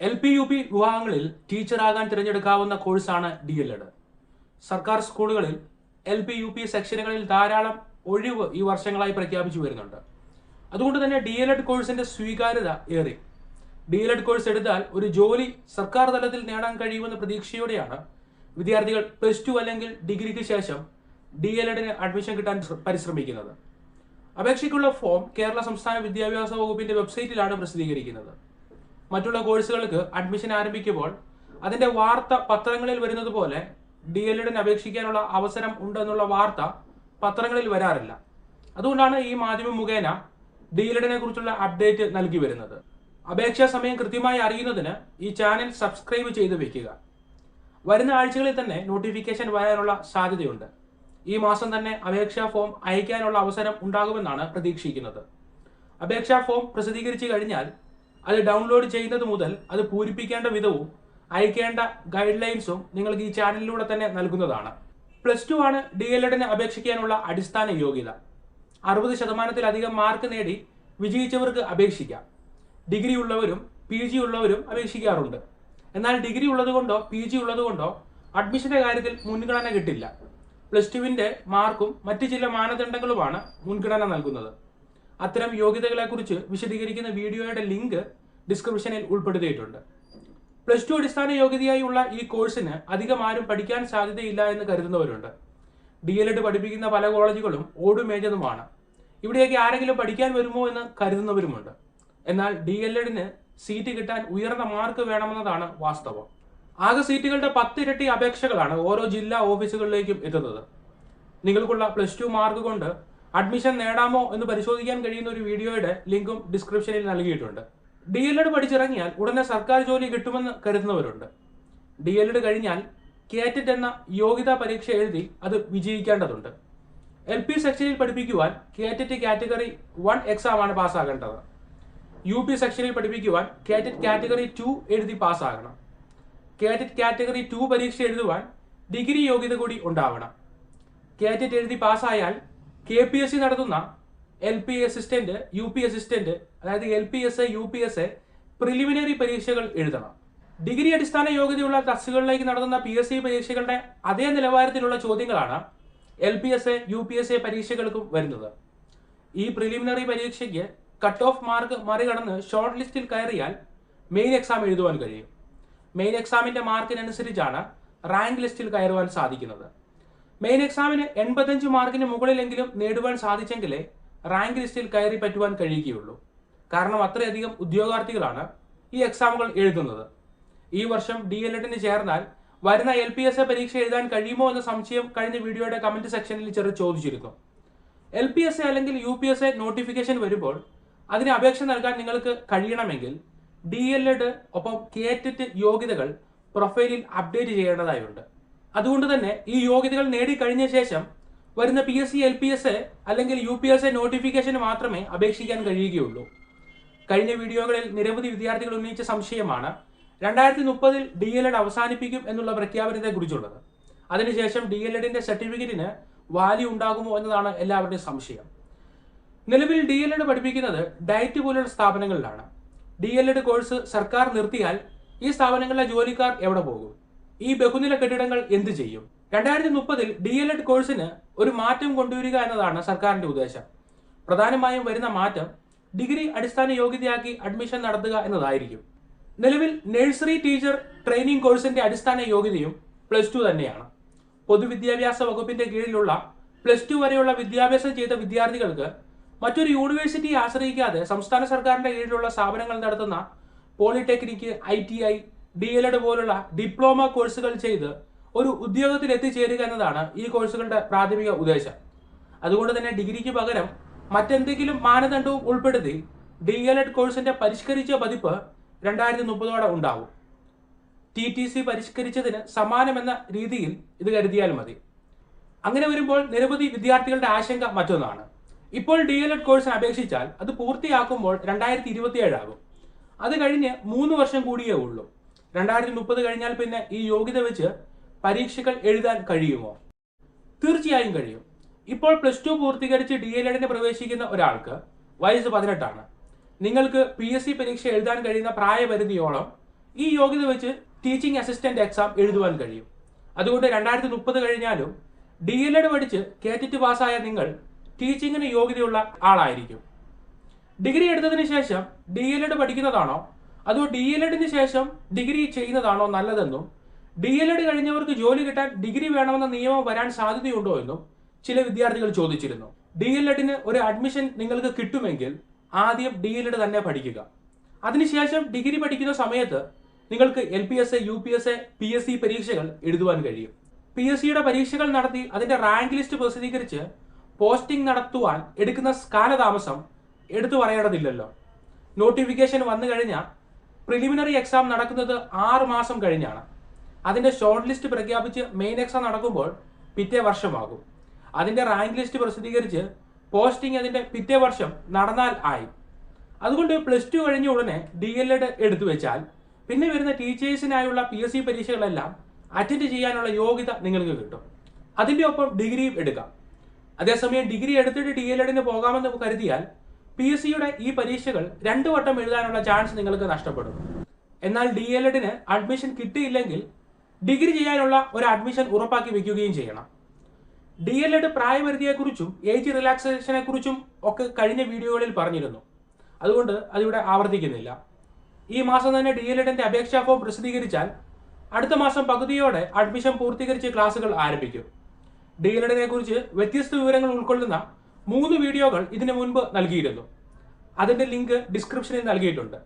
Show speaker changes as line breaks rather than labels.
L P U P വിഭാഗങ്ങളിൽ ടീച്ചറാകാൻ തിരഞ്ഞെടുക്കാവുന്ന കോഴ്സാണ് D L Ed. സർക്കാർ സ്കൂളുകളിൽ എൽ പി യു പി സെക്ഷനുകളിൽ ധാരാളം ഒഴിവ് ഈ വർഷങ്ങളായി പ്രഖ്യാപിച്ചു വരുന്നുണ്ട്. അതുകൊണ്ട് തന്നെ ഡി എൽ എഡ് കോഴ്സിന്റെ സ്വീകാര്യത ഏറി. ഡി എൽ എഡ് കോഴ്സ് എടുത്താൽ ഒരു ജോലി സർക്കാർ തലത്തിൽ നേടാൻ കഴിയുമെന്ന പ്രതീക്ഷയോടെയാണ് വിദ്യാർത്ഥികൾ പ്ലസ് ടു അല്ലെങ്കിൽ ഡിഗ്രിക്ക് ശേഷം ഡി എൽ എഡിന് അഡ്മിഷൻ കിട്ടാൻ ശ്ര- പരിശ്രമിക്കുന്നത്. അപേക്ഷയ്ക്കുള്ള ഫോം കേരള സംസ്ഥാന വിദ്യാഭ്യാസ വകുപ്പിന്റെ വെബ്സൈറ്റിലാണ് പ്രസിദ്ധീകരിക്കുന്നത്. മറ്റുള്ള കോഴ്സുകൾക്ക് അഡ്മിഷൻ ആരംഭിക്കുമ്പോൾ അതിന്റെ വാർത്ത പത്രങ്ങളിൽ വരുന്നത് പോലെ ഡി എൽ എഡിന് അപേക്ഷിക്കാനുള്ള അവസരം ഉണ്ടെന്നുള്ള വാർത്ത പത്രങ്ങളിൽ വരാറില്ല. അതുകൊണ്ടാണ് ഈ മാധ്യമം മുഖേന ഡി എൽ എഡിനെ കുറിച്ചുള്ള അപ്ഡേറ്റ് നൽകി വരുന്നത്. അപേക്ഷാ സമയം കൃത്യമായി അറിയുന്നതിന് ഈ ചാനൽ സബ്സ്ക്രൈബ് ചെയ്ത് വെക്കുക. വരുന്ന ആഴ്ചകളിൽ തന്നെ നോട്ടിഫിക്കേഷൻ വരാനുള്ള സാധ്യതയുണ്ട്. ഈ മാസം തന്നെ അപേക്ഷാ ഫോം അയക്കാനുള്ള അവസരം ഉണ്ടാകുമെന്നാണ് പ്രതീക്ഷിക്കുന്നത്. അപേക്ഷാ ഫോം പ്രസിദ്ധീകരിച്ചു കഴിഞ്ഞാൽ അത് ഡൗൺലോഡ് ചെയ്യുന്നത് മുതൽ അത് പൂരിപ്പിക്കേണ്ട വിധവും അയക്കേണ്ട ഗൈഡ് ലൈൻസും നിങ്ങൾക്ക് ഈ ചാനലിലൂടെ തന്നെ നൽകുന്നതാണ്. പ്ലസ് ടു ആണ് ഡി എൽ എഡിന് അപേക്ഷിക്കാനുള്ള അടിസ്ഥാന യോഗ്യത. അറുപത് ശതമാനത്തിലധികം മാർക്ക് നേടി വിജയിച്ചവർക്ക് അപേക്ഷിക്കാം. ഡിഗ്രി ഉള്ളവരും പി ജി ഉള്ളവരും അപേക്ഷിക്കാറുണ്ട്. എന്നാൽ ഡിഗ്രി ഉള്ളതുകൊണ്ടോ പി ജി ഉള്ളതുകൊണ്ടോ അഡ്മിഷന്റെ കാര്യത്തിൽ മുൻഗണന കിട്ടില്ല. പ്ലസ് ടുവിന്റെ മാർക്കും മറ്റ് ചില മാനദണ്ഡങ്ങളുമാണ് മുൻഗണന നൽകുന്നത്. അത്തരം യോഗ്യതകളെക്കുറിച്ച് വിശദീകരിക്കുന്ന വീഡിയോയുടെ ലിങ്ക് ഡിസ്ക്രിപ്ഷനിൽ ഉൾപ്പെടുത്തിയിട്ടുണ്ട്. പ്ലസ് ടു അടിസ്ഥാന യോഗ്യതയായുള്ള ഈ കോഴ്സിന് അധികം ആരും പഠിക്കാൻ സാധ്യതയില്ല എന്ന് കരുതുന്നവരുണ്ട്. ഡി എൽ എഡ് പഠിപ്പിക്കുന്ന പല കോളേജുകളും ഓടുമേഞ്ഞതുമാണ്. ഇവിടെയൊക്കെ ആരെങ്കിലും പഠിക്കാൻ വരുമോ എന്ന് കരുതുന്നവരുമുണ്ട്. എന്നാൽ ഡി എൽ എഡിന് സീറ്റ് കിട്ടാൻ ഉയർന്ന മാർക്ക് വേണമെന്നതാണ് വാസ്തവം. ആകെ സീറ്റുകളുടെ പത്തിരട്ടി അപേക്ഷകളാണ് ഓരോ ജില്ലാ ഓഫീസുകളിലേക്കും എത്തുന്നത്. നിങ്ങൾക്കുള്ള പ്ലസ് ടു മാർക്ക് കൊണ്ട് അഡ്മിഷൻ നേടാമോ എന്ന് പരിശോധിക്കാൻ കഴിയുന്ന ഒരു വീഡിയോയുടെ ലിങ്കും ഡിസ്ക്രിപ്ഷനിൽ നൽകിയിട്ടുണ്ട്. ഡി എൽ എഡ് പഠിച്ചിറങ്ങിയാൽ ഉടനെ സർക്കാർ ജോലി കിട്ടുമെന്ന് കരുതുന്നവരുണ്ട്. ഡി എൽ എഡ് കഴിഞ്ഞാൽ കേറ്ററ്റ് എന്ന യോഗ്യതാ പരീക്ഷ എഴുതി അത് വിജയിക്കേണ്ടതുണ്ട്. എൽ പി സെക്ഷനിൽ പഠിപ്പിക്കുവാൻ കേറ്ററ്റ് കാറ്റഗറി വൺ എക്സാം ആണ് പാസ്സാകേണ്ടത്. യു പി സെക്ഷനിൽ പഠിപ്പിക്കുവാൻ കേറ്ററ്റ് കാറ്റഗറി ടു എഴുതി പാസ്സാകണം. കേറ്ററ്റ് കാറ്റഗറി ടു പരീക്ഷ എഴുതുവാൻ ഡിഗ്രി യോഗ്യത കൂടി ഉണ്ടാവണം. കേറ്ററ്റ് എഴുതി പാസ്സായാൽ കെ പി എസ് സി നടത്തുന്ന L P assistant U P assistant അതായത് L P S A U P S A preliminary പരീക്ഷകൾ എഴുതണം. ഡിഗ്രി അടിസ്ഥാന യോഗ്യതയുള്ള തസ്സുകളിലേക്ക് നടത്തുന്ന പി എസ് സി പരീക്ഷകളുടെ അതേ നിലവാരത്തിലുള്ള ചോദ്യങ്ങളാണ് L P S A U P S A പരീക്ഷകൾക്കും വരുന്നത്. ഈ പ്രിലിമിനറി പരീക്ഷയ്ക്ക് കട്ട് ഓഫ് മാർക്ക് മറികടന്ന് ഷോർട്ട് ലിസ്റ്റിൽ കയറിയാൽ മെയിൻ എക്സാം എഴുതുവാൻ കഴിയും. മെയിൻ എക്സാമിന്റെ മാർക്കിനനുസരിച്ചാണ് റാങ്ക് ലിസ്റ്റിൽ കയറുവാൻ സാധിക്കുന്നത്. മെയിൻ എക്സാമിന് എൺപത്തഞ്ച് മാർക്കിന് മുകളിലെങ്കിലും നേടുവാൻ സാധിച്ചെങ്കിലേ റാങ്ക് ലിസ്റ്റിൽ കയറി പറ്റുവാൻ കഴിയുകയുള്ളൂ. കാരണം അത്രയധികം ഉദ്യോഗാർത്ഥികളാണ് ഈ എക്സാമുകൾ എഴുതുന്നത്. ഈ വർഷം ഡി എൽ എഡിന് ചേർന്നാൽ വരുന്ന എൽ പി എസ് എ പരീക്ഷ എഴുതാൻ കഴിയുമോ എന്ന സംശയം കഴിഞ്ഞ വീഡിയോയുടെ കമന്റ് സെക്ഷനിൽ ചെറു ചോദിച്ചിരുന്നു. എൽ പി എസ് എ അല്ലെങ്കിൽ U P S A notification വരുമ്പോൾ അതിന് അപേക്ഷ നൽകാൻ നിങ്ങൾക്ക് കഴിയണമെങ്കിൽ ഡി എൽ എഡ് ഒപ്പം കേറ്ററ്റ് യോഗ്യതകൾ പ്രൊഫൈലിൽ അപ്ഡേറ്റ് ചെയ്യേണ്ടതായുണ്ട്. അതുകൊണ്ട് തന്നെ ഈ യോഗ്യതകൾ നേടിക്കഴിഞ്ഞ ശേഷം വരുന്ന P S C L P S അല്ലെങ്കിൽ യു പി എസ് എ നോട്ടിഫിക്കേഷന് മാത്രമേ അപേക്ഷിക്കാൻ കഴിയുകയുള്ളൂ. കഴിഞ്ഞ വീഡിയോകളിൽ നിരവധി വിദ്യാർത്ഥികൾ ഉന്നയിച്ച സംശയമാണ് രണ്ടായിരത്തി മുപ്പതിൽ ഡി എൽ എഡ് അവസാനിപ്പിക്കും എന്നുള്ള പ്രഖ്യാപനത്തെ കുറിച്ചുള്ളത് അതിനുശേഷം ഡി എൽ എഡിന്റെ സർട്ടിഫിക്കറ്റിന് വാല്യൂ ഉണ്ടാകുമോ എന്നതാണ് എല്ലാവരുടെയും സംശയം. നിലവിൽ ഡി എൽ എഡ് പഠിപ്പിക്കുന്നത് ഡയറ്റ് പോലുള്ള സ്ഥാപനങ്ങളിലാണ്. ഡി എൽ എഡ് കോഴ്സ് സർക്കാർ നിർത്തിയാൽ ഈ സ്ഥാപനങ്ങളിലെ ജോലിക്കാർ എവിടെ പോകും? ഈ ബഹുനില കെട്ടിടങ്ങൾ എന്ത് ചെയ്യും? രണ്ടായിരത്തി മുപ്പതിൽ ഡി എൽ എഡ് കോഴ്സിന് ഒരു മാറ്റം കൊണ്ടുവരിക എന്നതാണ് സർക്കാരിന്റെ ഉദ്ദേശം. പ്രധാനമായും വരുന്ന മാറ്റം ഡിഗ്രി അടിസ്ഥാന യോഗ്യതയാക്കി അഡ്മിഷൻ നടത്തുക എന്നതായിരിക്കും. നിലവിൽ നഴ്സറി ടീച്ചർ ട്രെയിനിങ് കോഴ്സിന്റെ അടിസ്ഥാന യോഗ്യതയും പ്ലസ് ടു തന്നെയാണ്. പൊതുവിദ്യാഭ്യാസ വകുപ്പിന്റെ കീഴിലുള്ള പ്ലസ് ടു വരെയുള്ള വിദ്യാഭ്യാസം ചെയ്ത വിദ്യാർത്ഥികൾക്ക് മറ്റൊരു യൂണിവേഴ്സിറ്റിയെ ആശ്രയിക്കാതെ സംസ്ഥാന സർക്കാരിന്റെ കീഴിലുള്ള സ്ഥാപനങ്ങൾ നടത്തുന്ന polytechnic I D El Ed പോലുള്ള ഡിപ്ലോമ കോഴ്സുകൾ ചെയ്ത് ഒരു ഉദ്യോഗത്തിൽ എത്തിച്ചേരുക എന്നതാണ് ഈ കോഴ്സുകളുടെ പ്രാഥമിക ഉദ്ദേശം. അതുകൊണ്ട് തന്നെ ഡിഗ്രിക്ക് പകരം മറ്റെന്തെങ്കിലും മാനദണ്ഡവും ഉൾപ്പെടുത്തി ഡി എൽ എഡ് കോഴ്സിന്റെ പരിഷ്കരിച്ച പതിപ്പ് രണ്ടായിരത്തി മുപ്പതോടെ ഉണ്ടാവും. ടി ടി സി പരിഷ്കരിച്ചതിന് സമാനമെന്ന രീതിയിൽ ഇത് കരുതിയാൽ മതി. അങ്ങനെ വരുമ്പോൾ നിരവധി വിദ്യാർത്ഥികളുടെ ആശങ്ക മറ്റൊന്നാണ്. ഇപ്പോൾ ഡി എൽ എഡ് കോഴ്സിന് അപേക്ഷിച്ചാൽ അത് പൂർത്തിയാക്കുമ്പോൾ രണ്ടായിരത്തി ഇരുപത്തിയേഴാകും അത് കഴിഞ്ഞ് മൂന്ന് വർഷം കൂടിയേ ഉള്ളൂ. രണ്ടായിരത്തി മുപ്പത് കഴിഞ്ഞാൽ പിന്നെ ഈ യോഗ്യത വെച്ച് പരീക്ഷകൾ എഴുതാൻ കഴിയുമോ? തീർച്ചയായും കഴിയും. ഇപ്പോൾ പ്ലസ് ടു പൂർത്തീകരിച്ച് ഡി എൽ എഡിന് പ്രവേശിക്കുന്ന ഒരാൾക്ക് വയസ്സ് പതിനെട്ടാണ്. നിങ്ങൾക്ക് പി എസ് സി പരീക്ഷ എഴുതാൻ കഴിയുന്ന പ്രായപരിധിയോളം ഈ യോഗ്യത വെച്ച് ടീച്ചിങ് അസിസ്റ്റന്റ് എക്സാം എഴുതുവാൻ കഴിയും. അതുകൊണ്ട് രണ്ടായിരത്തി മുപ്പത് കഴിഞ്ഞാലും ഡി എൽ എഡ് പഠിച്ച് കേറ്റിറ്റ് പാസ്സായ നിങ്ങൾ ടീച്ചിങ്ങിന് യോഗ്യതയുള്ള ആളായിരിക്കും. ഡിഗ്രി എടുത്തതിന് ശേഷം ഡി എൽ എഡ് പഠിക്കുന്നതാണോ അതോ ഡി എൽ എഡിന് ശേഷം ഡിഗ്രി ചെയ്യുന്നതാണോ നല്ലതെന്നും? ഡി എൽ എഡ് കഴിഞ്ഞവർക്ക് ജോലി കിട്ടാൻ ഡിഗ്രി വേണമെന്ന നിയമം വരാൻ സാധ്യതയുണ്ടോ എന്നും ചില വിദ്യാർത്ഥികൾ ചോദിച്ചിരുന്നു. ഡി എൽ എഡിന് ഒരു അഡ്മിഷൻ നിങ്ങൾക്ക് കിട്ടുമെങ്കിൽ ആദ്യം ഡി എൽ എഡ് തന്നെ പഠിക്കുക. അതിനുശേഷം ഡിഗ്രി പഠിക്കുന്ന സമയത്ത് നിങ്ങൾക്ക് L P S A U P S A P S C പരീക്ഷകൾ എഴുതുവാൻ കഴിയും. പി എസ് സിയുടെ പരീക്ഷകൾ നടത്തി അതിന്റെ റാങ്ക് ലിസ്റ്റ് പ്രസിദ്ധീകരിച്ച് പോസ്റ്റിംഗ് നടത്തുവാൻ എടുക്കുന്ന കാലതാമസം എടുത്തു പറയേണ്ടതില്ലല്ലോ. നോട്ടിഫിക്കേഷൻ വന്നു കഴിഞ്ഞാൽ പ്രിലിമിനറി എക്സാം നടക്കുന്നത് ആറ് മാസം കഴിഞ്ഞാണ്. അതിന്റെ ഷോർട്ട് ലിസ്റ്റ് പ്രഖ്യാപിച്ച് മെയിൻ എക്സാം നടക്കുമ്പോൾ പിറ്റേ വർഷമാകും. അതിന്റെ റാങ്ക് ലിസ്റ്റ് പ്രസിദ്ധീകരിച്ച് പോസ്റ്റിംഗ് അതിന്റെ പിറ്റേ വർഷം നടന്നാൽ ആയി. അതുകൊണ്ട് പ്ലസ് ടു കഴിഞ്ഞ ഉടനെ ഡി എൽ എഡ് എടുത്തു വെച്ചാൽ പിന്നെ വരുന്ന ടീച്ചേഴ്സിനായുള്ള പി എസ് സി പരീക്ഷകളെല്ലാം അറ്റൻഡ് ചെയ്യാനുള്ള യോഗ്യത നിങ്ങൾക്ക് കിട്ടും. അതിന്റെ ഒപ്പം ഡിഗ്രിയും എടുക്കാം. അതേസമയം ഡിഗ്രി എടുത്തിട്ട് ഡി എൽ എഡിന് പോകാമെന്ന് കരുതിയാൽ പി എസ് സിയുടെ ഈ പരീക്ഷകൾ രണ്ടു വട്ടം എഴുതാനുള്ള ചാൻസ് നിങ്ങൾക്ക് നഷ്ടപ്പെടും. എന്നാൽ ഡി എൽ എഡിന് അഡ്മിഷൻ കിട്ടിയില്ലെങ്കിൽ ഡിഗ്രി ചെയ്യാനുള്ള ഒരു അഡ്മിഷൻ ഉറപ്പാക്കി വെക്കുകയും ചെയ്യണം. ഡി എൽ എഡ് പ്രായപരിധിയെക്കുറിച്ചും ഏജ് റിലാക്സേഷനെക്കുറിച്ചും ഒക്കെ കഴിഞ്ഞ വീഡിയോകളിൽ പറഞ്ഞിരുന്നു. അതുകൊണ്ട് അതിവിടെ ആവർത്തിക്കുന്നില്ല. ഈ മാസം തന്നെ ഡി എൽ എഡിന്റെ അപേക്ഷാ ഫോം പ്രസിദ്ധീകരിച്ചാൽ അടുത്ത മാസം പകുതിയോടെ അഡ്മിഷൻ പൂർത്തീകരിച്ച് ക്ലാസുകൾ ആരംഭിക്കും. ഡി എൽ എഡിനെ കുറിച്ച് വ്യത്യസ്ത വിവരങ്ങൾ ഉൾക്കൊള്ളുന്ന മൂന്ന് വീഡിയോകൾ ഇതിനു മുൻപ് നൽകിയിരുന്നു. അതിന്റെ ലിങ്ക് ഡിസ്ക്രിപ്ഷനിൽ നൽകിയിട്ടുണ്ട്.